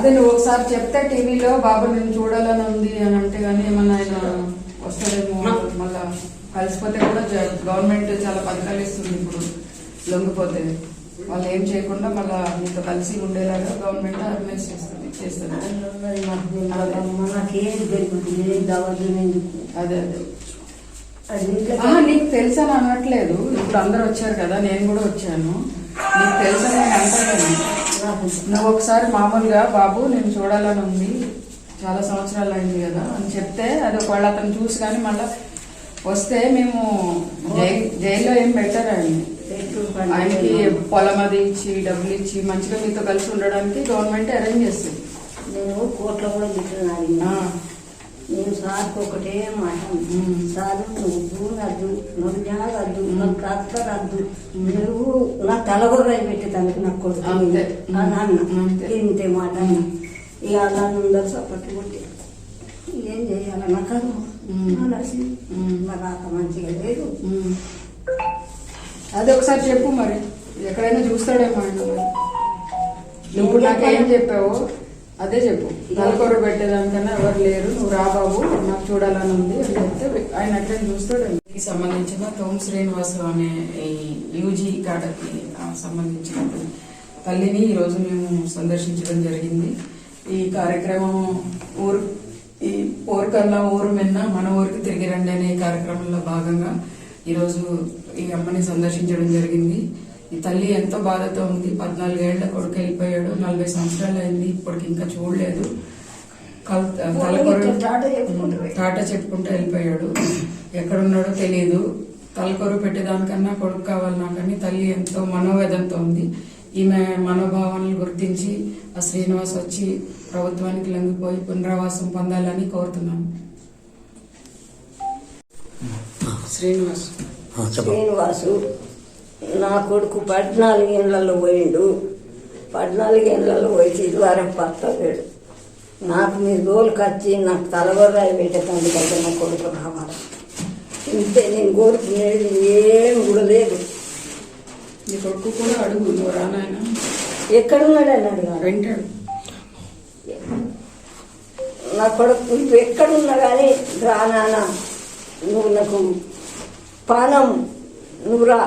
అదే నువ్వు ఒకసారి చెప్తే టీవీలో బాబు నేను చూడాలని ఉంది అని అంటే గానీ ఏమన్నా ఆయన వస్తాడేమో మళ్ళా కలిసిపోతే కూడా గవర్నమెంట్ చాలా పథకాలు ఇస్తుంది ఇప్పుడు లొంగిపోతే. వాళ్ళు ఏం చేయకుండా మళ్ళా నీతో కలిసి ఉండేలాగా గవర్నమెంట్ ఆర్గనైజ్ చేస్తుంది చేస్తుంది. అదే. అదే నీకు తెలుసని అనట్లేదు. ఇప్పుడు అందరు వచ్చారు కదా నేను కూడా వచ్చాను. నీకు తెలుసని నేను అంటాను నువ్వు ఒకసారి మామూలుగా బాబు నేను చూడాలని ఉంది. చాలా సంవత్సరాలు అయింది కదా అని చెప్తే అది ఒకవేళ అతను చూసి కానీ మళ్ళీ వస్తే మేము జైలు జైల్లో ఏం పెట్టారు ఆయన్ని పెట్టు ఆయనకి. పొలం అది ఇచ్చి డబ్బులు ఇచ్చి మంచిగా మీతో కలిసి ఉండడానికి గవర్నమెంట్ అరేంజ్ చేస్తుంది. నేను కోట్ల కూడా నేను సార్కి ఒకటే మాట. సార్ నువ్వు భూమి వద్దు నాకు జాగద్దు నాకు ట్రాక్టర్ వద్దు నువ్వు నా తలగొర్రాయి పెట్టేదానికి నాకు కొడుకు అన్న అంతే. ఇంతే మాట అన్న ఇక అలా అందరు సపట్టు కొట్టి ఏం చేయాలి నరసింహ. ఉమ్. నా రాక మంచిగా లేదు. అదే ఒకసారి చెప్పు మరి ఎక్కడైనా చూస్తాడేమో మరి. నువ్వు నాకు ఏం చెప్పావు అదే చెప్పు. నలుగురు పెట్టేదానికన్నా ఎవరు లేరు. నువ్వు రా బాబు నాకు చూడాలని ఉంది అని చెప్తే ఆయన అట్లనే చూస్తాడు. దీనికి సంబంధించిన తోమ్ శ్రీనివాసు అనే ఈ యూజీ కాడకి సంబంధించిన తల్లిని ఈరోజు మేము సందర్శించడం జరిగింది. ఈ కార్యక్రమం ఊరు ఈ ఊరికల్లా ఊరు మిన్న మన ఊరికి తిరిగి రండి అనే కార్యక్రమంలో భాగంగా ఈరోజు ఈ అమ్మని సందర్శించడం జరిగింది. ఈ తల్లి ఎంతో బాధతో ఉంది. పద్నాలుగేళ్ళ కొడుకు వెళ్ళిపోయాడు. నలభై సంవత్సరాలు అయింది. ఇప్పటికి ఇంకా చూడలేదు. తలకొరు. టాటా చెప్పుకుంటూ వెళ్ళిపోయాడు. ఎక్కడున్నాడో తెలియదు తలకొరు పెట్టేదానికన్నా కొడుకు కావాలి నాకని తల్లి ఎంతో మనోవేదంతో ఉంది. ఈమె మనోభావాలను గుర్తించి ఆ శ్రీనివాస్ వచ్చి ప్రభుత్వానికి లొంగిపోయి పునరావాసం పొందాలని కోరుతున్నాను. శ్రీనివాస్ శ్రీనివాసు. నా కొడుకు పద్నాలుగు ఏళ్ళలో పోయిండు. పద్నాలుగు ఏళ్ళలో పోయి ఇదివరకు పట్టలేడు నాకు మీ గోలుకి వచ్చి నాకు తలగొర్రాయి పెట్టేదానికి అయితే నా కొడుకు రావాలి. ఇంతే నేను కోరుకునేది ఏం కూడా లేదు. నీ కొడుకు కూడా అడుగు రానాయన ఎక్కడున్నాడు అని అడిగాడు వింటాడు. నా కొడుకు నువ్వు ఎక్కడున్నా కానీ రా నాన్న నువ్వు నాకు పానం. నువ్వు రా.